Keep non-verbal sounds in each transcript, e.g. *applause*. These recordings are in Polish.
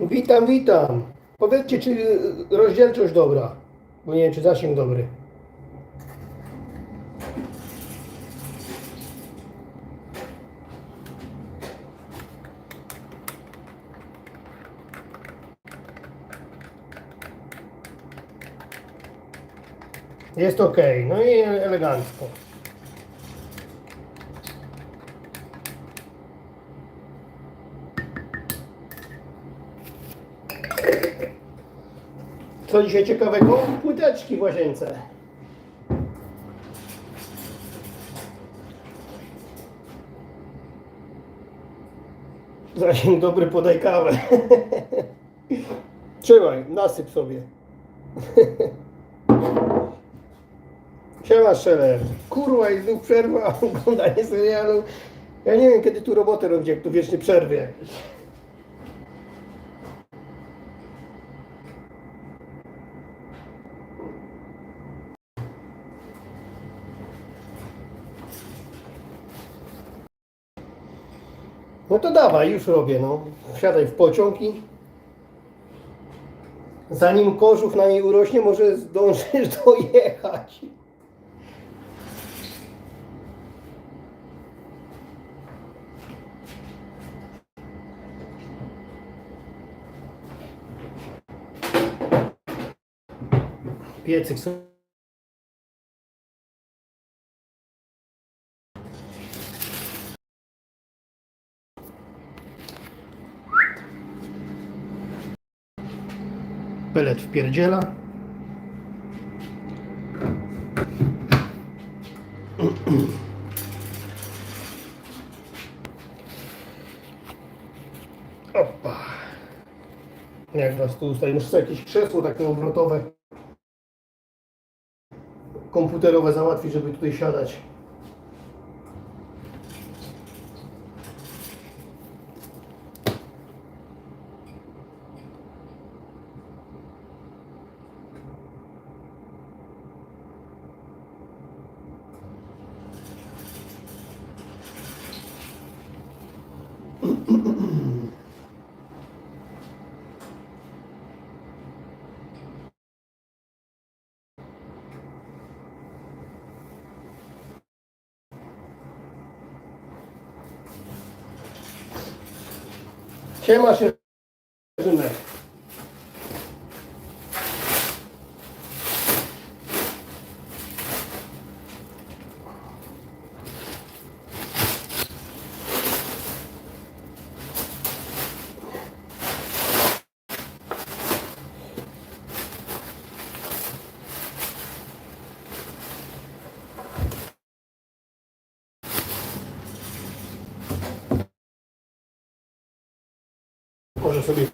Witam, witam. Powiedzcie, czy rozdzielczość dobra? Bo nie wiem, czy zasięg dobry. Jest ok, no i elegancko. Co dzisiaj ciekawego? Płyteczki w łazience. Zasięg dobry, podaj kawę. *laughs* Trzymaj, nasyp sobie. *laughs* Siema Szeler. Kurwa, i znów przerwa, oglądanie serialu. Ja nie wiem, kiedy tu robotę robić, jak tu wiecznie przerwy jakieś. No to dawaj, już robię, no. Wsiadaj w pociąg i zanim kożuch na niej urośnie, może zdążysz dojechać. Piecyk sobie pelet wpierdziela. Opa. Jak was tu ustaje? Muszę sobie jakieś krzesło takie obrotowe komputerowe załatwić, żeby tutaj siadać. Siema się Rzymek. Może sobie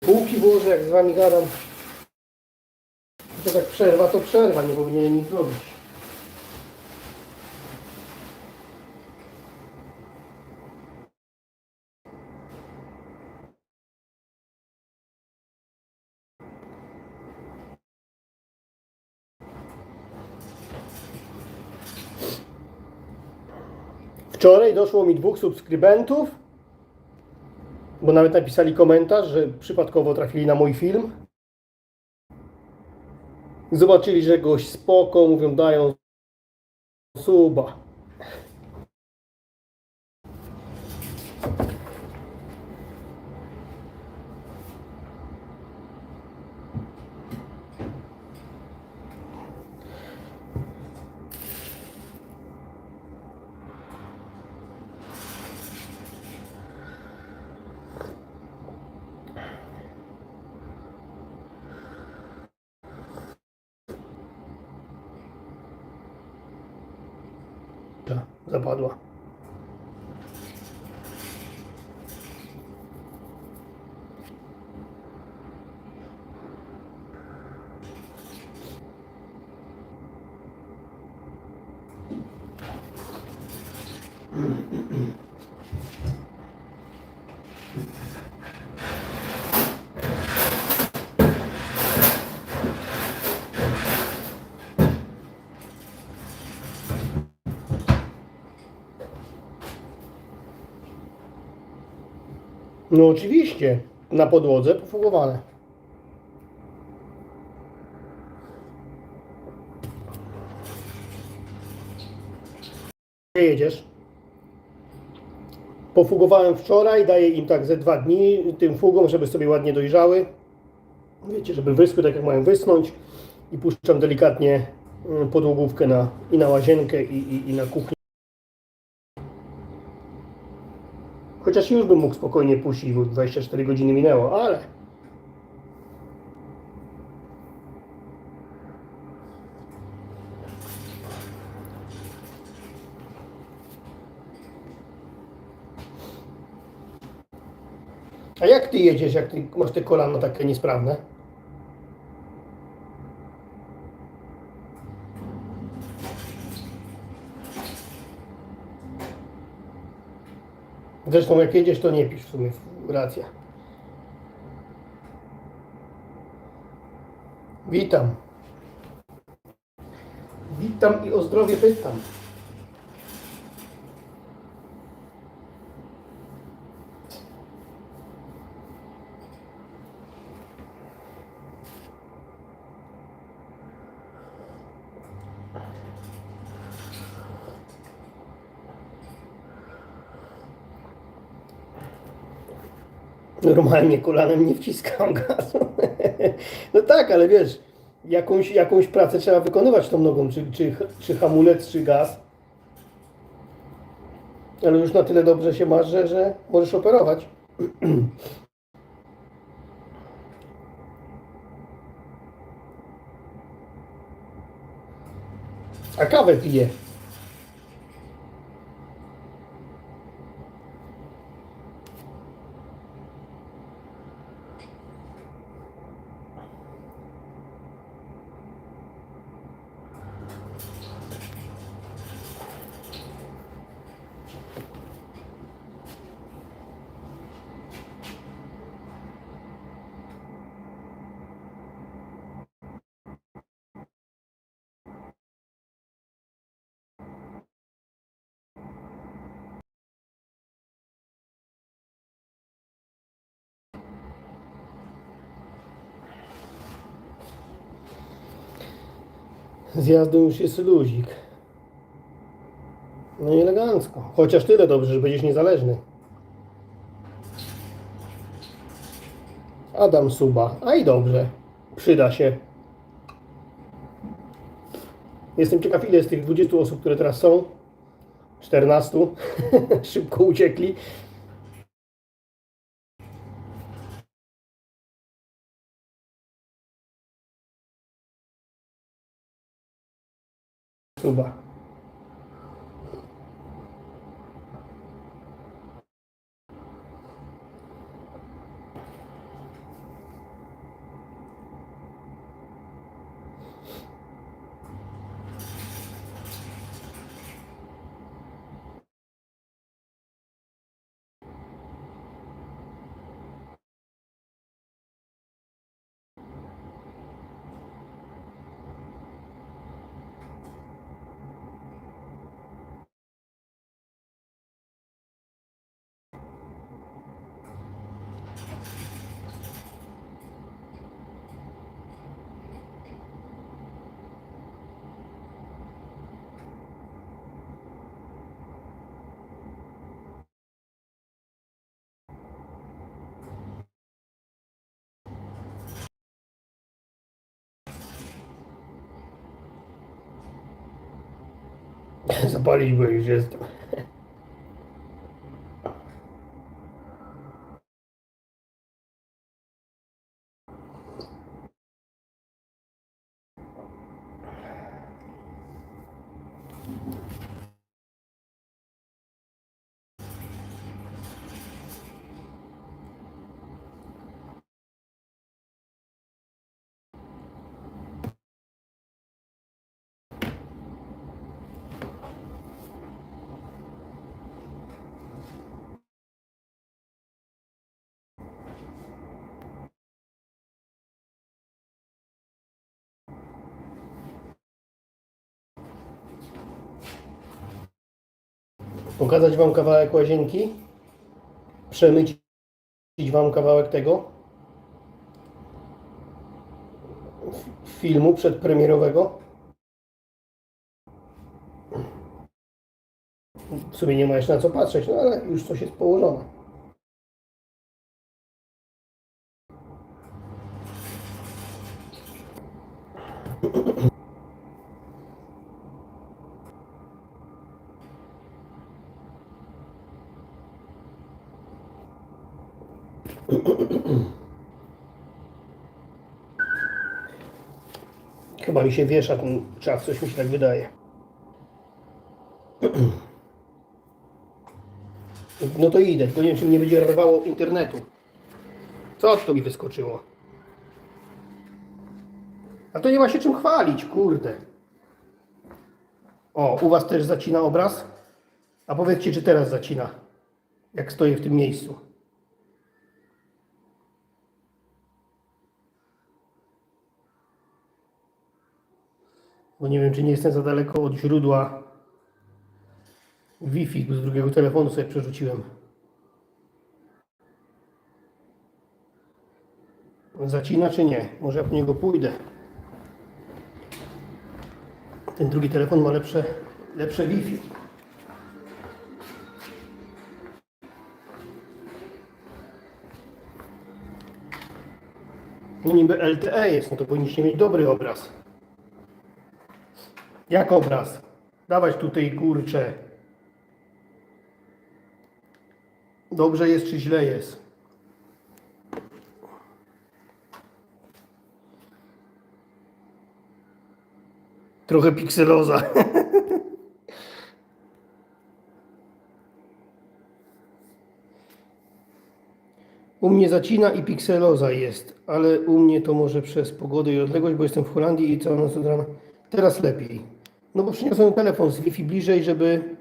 półki włożę, jak z wami gadam. To tak przerwa, to przerwa, nie powinienem nic zrobić. Wczoraj doszło mi dwóch subskrybentów bo nawet napisali komentarz, że przypadkowo trafili na mój film. Zobaczyli, że goś spoko, mówią, dają suba. Ta, Zapadła. No oczywiście, na podłodze pofugowane. Gdzie jedziesz? Pofugowałem wczoraj, daję im tak ze dwa dni tym fugom, żeby sobie ładnie dojrzały. Wiecie, żeby wyschły tak jak mają wysnąć. I puszczam delikatnie mm, podłogówkę na, i na łazienkę i, i, i na kuchnię. Chociaż już bym mógł spokojnie puścić, bo 24 godziny minęło, ale... A jak ty jedziesz, jak ty masz te kolano takie niesprawne? Zresztą jak jedziesz, to nie pisz w sumie, racja. Witam. Witam i o zdrowie pytam. Normalnie kolanem nie wciskam gazu. *laughs* No tak, ale wiesz, jakąś, jakąś pracę trzeba wykonywać tą nogą, czy, czy, czy hamulec, czy gaz. Ale już na tyle dobrze się masz, że, że możesz operować. *clears throat* A kawę piję. Z jazdą już jest luzik. No i elegancko. Chociaż tyle dobrze, że będziesz niezależny. Adam Suba. A i dobrze. Przyda się. Jestem ciekaw, ile z tych 20 osób, które teraz są, 14, *laughs* szybko uciekli. Suba. Zapalić, bo już jestem. Pokazać Wam kawałek łazienki. Przemycić Wam kawałek tego filmu przedpremierowego. W sumie nie ma jeszcze na co patrzeć, no ale już coś jest położone. Chyba mi się wiesza ten czas, coś mi się tak wydaje. *clears throat* No to idę, tylko nie wiem, czy mi nie będzie rwało internetu. Co to mi wyskoczyło? A to nie ma się czym chwalić, kurde. O, u Was też zacina obraz? A powiedzcie, czy teraz zacina, jak stoję w tym miejscu. Bo nie wiem, czy nie jestem za daleko od źródła Wi-Fi, bo z drugiego telefonu sobie przerzuciłem. Zacina czy nie? Może ja po niego pójdę. Ten drugi telefon ma lepsze, lepsze Wi-Fi. No niby LTE jest, no to powinniście mieć dobry obraz. Jak obraz? Dawać tutaj kurczę. Dobrze jest czy źle jest? Trochę pikseloza. *laughs* U mnie zacina i pikseloza jest, ale u mnie to może przez pogodę i odległość, bo jestem w Holandii i całą noc od rana. Teraz lepiej. No bo przyniosłem telefon z Wi-Fi bliżej, żeby,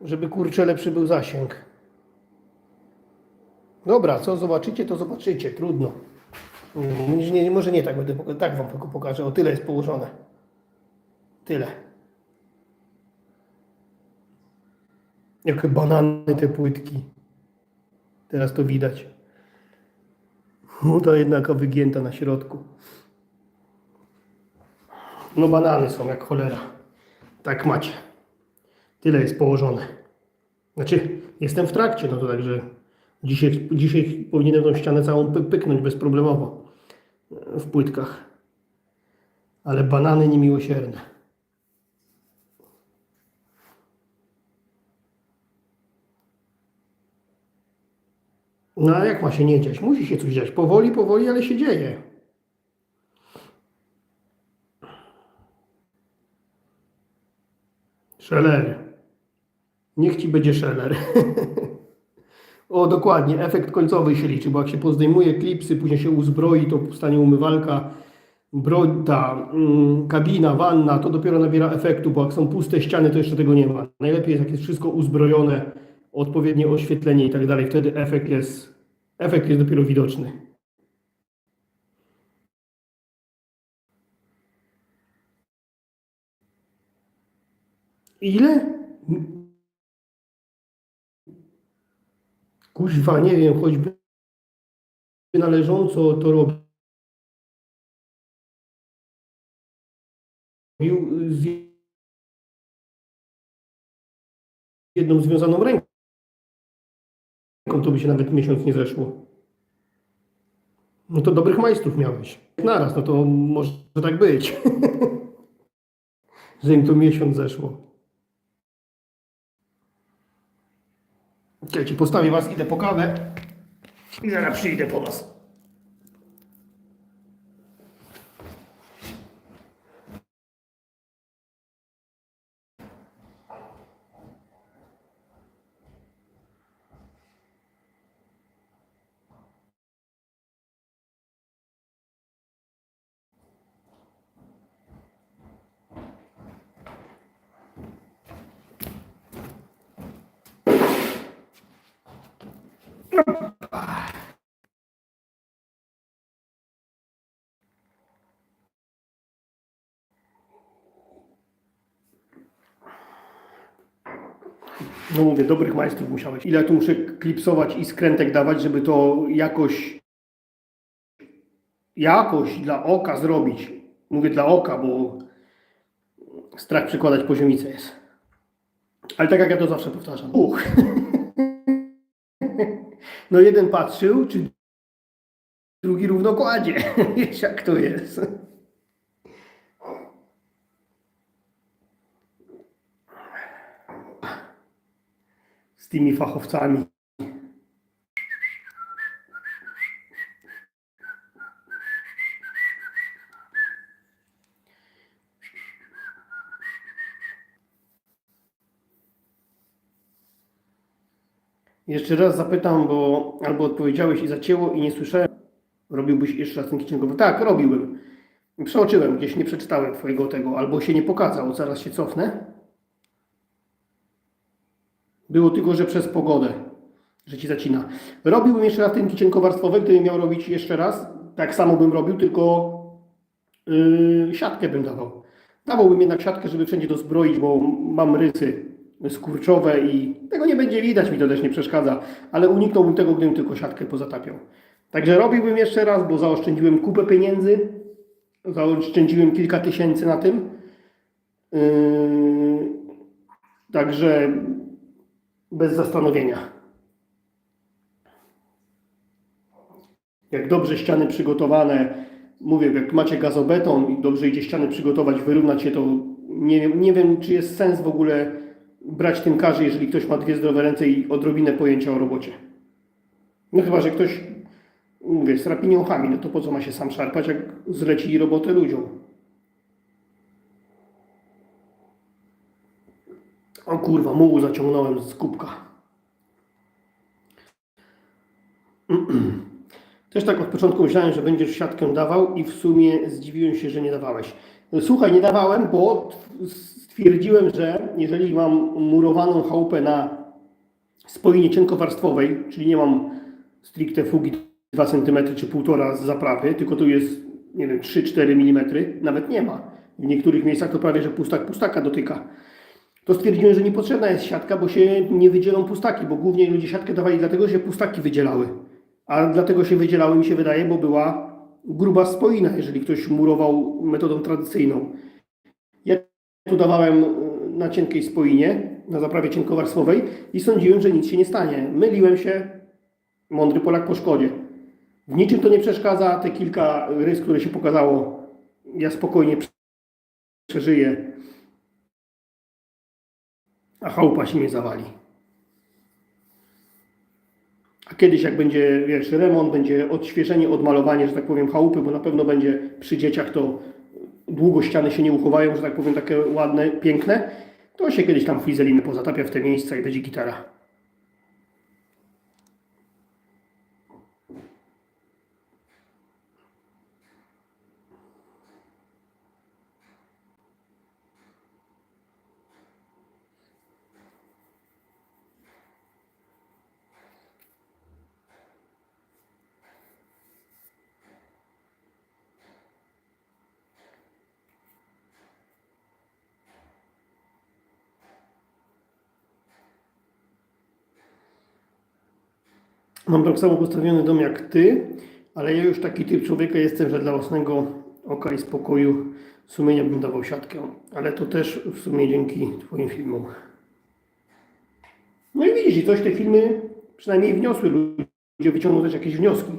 żeby kurczę lepszy był zasięg. Dobra, co zobaczycie, to zobaczycie. Trudno. Nie, nie, może nie tak będę, tak wam tylko pokażę. O tyle jest położone. Tyle. Jakie banany te płytki. Teraz to widać. To jednak wygięta na środku. No banany są jak cholera. Tak macie. Tyle jest położone. Znaczy, jestem w trakcie, no to także dzisiaj, dzisiaj powinienem tą ścianę całą py- pyknąć bezproblemowo e, w płytkach. Ale banany niemiłosierne. No a jak ma się nie dziać? Musi się coś dziać. Powoli, powoli, ale się dzieje. Szeller. Niech ci będzie szeller. *laughs* o, dokładnie. Efekt końcowy się liczy, bo jak się pozdejmuje klipsy, później się uzbroi, to powstanie umywalka, broń, ta mm, kabina, wanna, to dopiero nabiera efektu, bo jak są puste ściany, to jeszcze tego nie ma. Najlepiej jest, jak jest wszystko uzbrojone, odpowiednie oświetlenie i tak dalej. Wtedy efekt jest, efekt jest dopiero widoczny. Ile? Kuźwa, nie wiem, choćby należąco to robił z jedną związaną ręką, to by się nawet miesiąc nie zeszło. No to dobrych majstrów miałeś. Naraz, no to może tak być. *laughs* Że im to miesiąc zeszło. Czekajcie, postawię was, idę po kawę i zaraz przyjdę po was. No mówię, dobrych majstrów musiałeś. Ile tu muszę klipsować i skrętek dawać, żeby to jakoś jakoś dla oka zrobić. Mówię dla oka, bo strach przekładać poziomice jest. Ale tak jak ja to zawsze powtarzam. Uch. *laughs* No jeden patrzył, czy drugi równo kładzie. *laughs* Wiesz jak to jest. Z tymi fachowcami. Jeszcze raz zapytam, bo albo odpowiedziałeś i zacięło i nie słyszałem. Robiłbyś jeszcze raz ten kitchenkowy? Tak, robiłem. Przeoczyłem, gdzieś nie przeczytałem twojego tego, albo się nie pokazał, zaraz się cofnę. Było tylko, że przez pogodę, że ci zacina. Robiłbym jeszcze raz ten kicienkowarstwowy, gdybym miał robić jeszcze raz. Tak samo bym robił, tylko yy, siatkę bym dawał. Dawałbym jednak siatkę, żeby wszędzie to zbroić, bo mam rysy skurczowe i tego nie będzie widać, mi to też nie przeszkadza, ale uniknąłbym tego, gdybym tylko siatkę pozatapiał. Także robiłbym jeszcze raz, bo zaoszczędziłem kupę pieniędzy, zaoszczędziłem kilka tysięcy na tym. Yy, także bez zastanowienia. Jak dobrze ściany przygotowane, mówię, jak macie gazobeton i dobrze idzie ściany przygotować, wyrównać się, to nie wiem, nie wiem, czy jest sens w ogóle brać tynkarzy, jeżeli ktoś ma dwie zdrowe ręce i odrobinę pojęcia o robocie. No chyba, że ktoś, mówię, z rapiniochami, no to po co ma się sam szarpać, jak zleci robotę ludziom. O kurwa, mułu zaciągnąłem z kubka. *clears throat* Też tak od początku myślałem, że będziesz siatkę dawał i w sumie zdziwiłem się, że nie dawałeś. Słuchaj, nie dawałem, bo stwierdziłem, że jeżeli mam murowaną chałupę na spoinie cienkowarstwowej, czyli nie mam stricte fugi 2 cm czy 1,5 z zaprawy, tylko tu jest, nie wiem, 3-4 mm, nawet nie ma. W niektórych miejscach to prawie, że pustak pustaka dotyka. To stwierdziłem, że niepotrzebna jest siatka, bo się nie wydzielą pustaki, bo głównie ludzie siatkę dawali dlatego, że pustaki wydzielały. A dlatego się wydzielały, mi się wydaje, bo była gruba spoina, jeżeli ktoś murował metodą tradycyjną. Ja tu dawałem y, na cienkiej spoinie, na zaprawie cienkowarstwowej i sądziłem, że nic się nie stanie. Myliłem się, mądry Polak po szkodzie. W niczym to nie przeszkadza, te kilka rys, które się pokazało, ja spokojnie przeżyję, a chałupa się nie zawali. A kiedyś jak będzie, wiesz, remont, będzie odświeżenie, odmalowanie, że tak powiem, chałupy, bo na pewno będzie przy dzieciach to długo ściany się nie uchowają, że tak powiem, takie ładne, piękne, to się kiedyś tam flizeliny pozatapia w te miejsca i będzie gitara. Mam tak samo postawiony dom jak ty, ale ja już taki typ człowieka jestem, że dla własnego oka i spokoju sumienia bym dawał siatkę. Ale to też w sumie dzięki Twoim filmom. No i widzisz, i coś te filmy przynajmniej wniosły. Ludzie wyciągną też jakieś wnioski.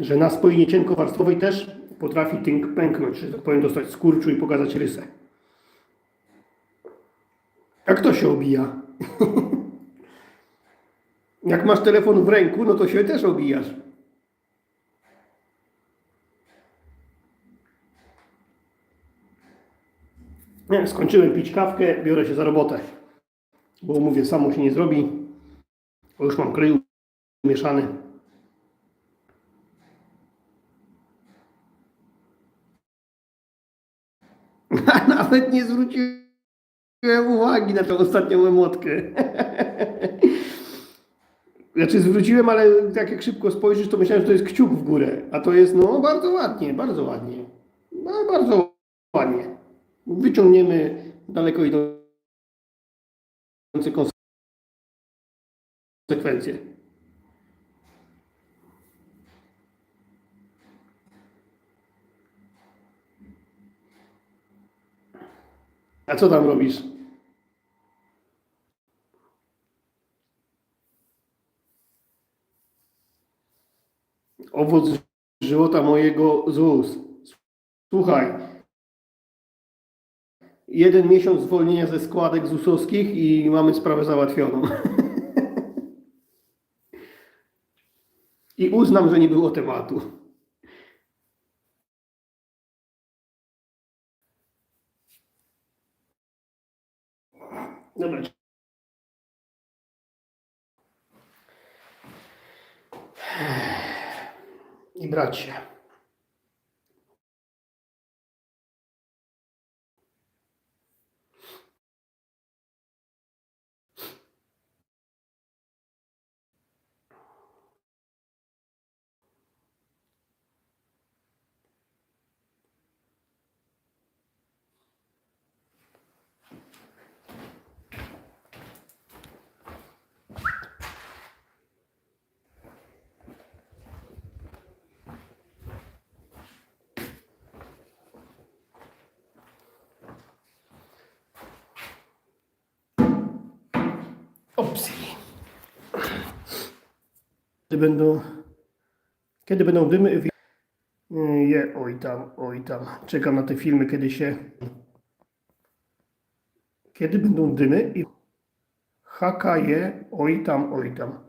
Że na spoinie cienkowarstwowej też potrafi tynk pęknąć, że tak powiem, dostać skurczu i pokazać rysę. A kto się obija? *laughs* Jak masz telefon w ręku, no to się też obijasz. Nie, skończyłem pić kawkę, biorę się za robotę. Bo mówię, samo się nie zrobi. Bo już mam kryj mieszany. *laughs* Nawet nie zwróciłem zwróciłem uwagi na tą ostatnią emotkę. *laughs* Znaczy zwróciłem, ale tak jak szybko spojrzysz, to myślałem, że to jest kciuk w górę. A to jest, no, bardzo ładnie, bardzo ładnie. No, bardzo ładnie. wyciągniemy daleko idące konsekwencje. A co tam robisz? Owoc żywota mojego z ust. Słuchaj. Jeden miesiąc zwolnienia ze składek ZUS-owskich i mamy sprawę załatwioną. *laughs* I uznam, że nie było tematu. Dobra. I bracie. Kiedy będą, kiedy będą dymy? Je, oj tam, oj tam. Czekam na te filmy, kiedy się. Kiedy będą dymy i. Haka je, oj tam, oj tam.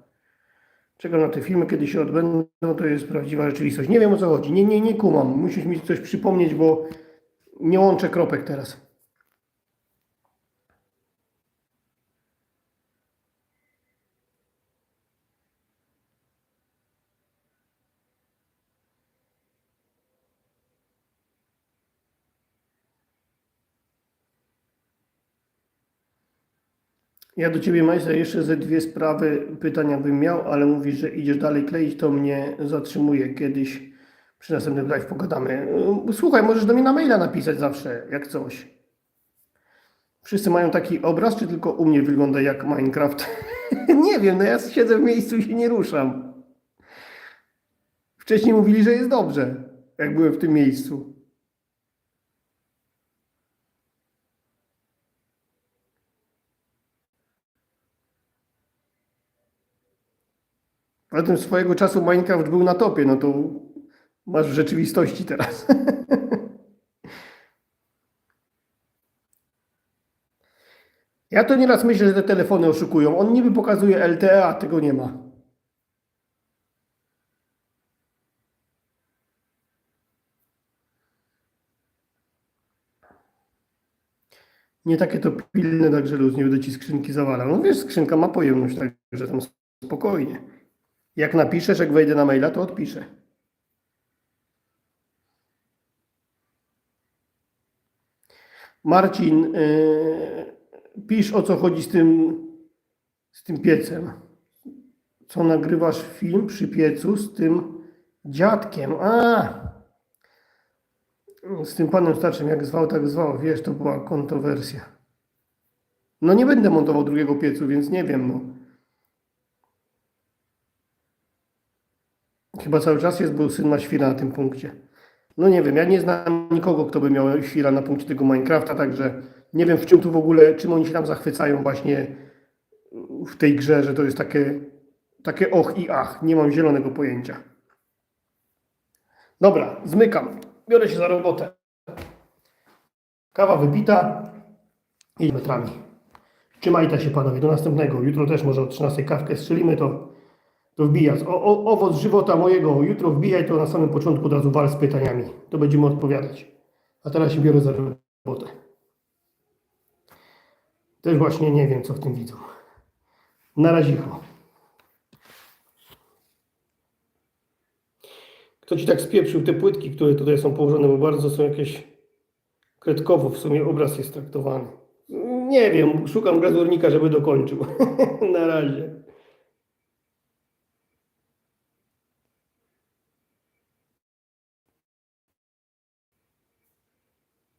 Czekam na te filmy, kiedy się odbędą, to jest prawdziwa rzeczywistość. Nie wiem o co chodzi. Nie, nie, nie kumam. Musisz mi coś przypomnieć, bo nie łączę kropek teraz. Ja do Ciebie, Majsa, jeszcze ze dwie sprawy, pytania bym miał, ale mówisz, że idziesz dalej kleić, to mnie zatrzymuje. Kiedyś przy następnym live pogadamy. Yy, Słuchaj, możesz do mnie na maila napisać zawsze, jak coś. Wszyscy mają taki obraz, czy tylko u mnie wygląda jak Minecraft? *laughs* nie wiem, no ja siedzę w miejscu i się nie ruszam. Wcześniej mówili, że jest dobrze, jak byłem w tym miejscu. Poza tym swojego czasu Minecraft był na topie, no to masz w rzeczywistości teraz. *laughs* Ja to nieraz myślę, że te telefony oszukują. On niby pokazuje LTE, a tego nie ma. Nie takie to pilne, także luz, nie będę ci skrzynki zawalał. No wiesz, skrzynka ma pojemność, także tam spokojnie. Jak napiszesz, jak wejdę na maila, to odpiszę. Marcin, yy, pisz o co chodzi z tym, z tym piecem. Co nagrywasz film przy piecu z tym dziadkiem? A! Z tym panem starszym, jak zwał, tak zwał. Wiesz, to była kontrowersja. No nie będę montował drugiego piecu, więc nie wiem, no. Chyba cały czas jest, bo syn ma świra na tym punkcie. No nie wiem, ja nie znam nikogo, kto by miał świra na punkcie tego Minecrafta, także nie wiem w czym tu w ogóle, czym oni się tam zachwycają właśnie w tej grze, że to jest takie, takie och i ach. Nie mam zielonego pojęcia. Dobra, zmykam. Biorę się za robotę. Kawa wypita i metrami. Trzymajcie się panowie, do następnego. Jutro też może o 13 kawkę strzelimy, to to wbijać. O, o, owoc żywota mojego. Jutro wbijaj to na samym początku od razu wal z pytaniami. To będziemy odpowiadać. A teraz się biorę za robotę. Też właśnie nie wiem, co w tym widzą. Na razicho. Kto ci tak spieprzył te płytki, które tutaj są położone, bo bardzo są jakieś kredkowo w sumie obraz jest traktowany. Nie wiem, szukam gazurnika, żeby dokończył. *laughs* Na razie.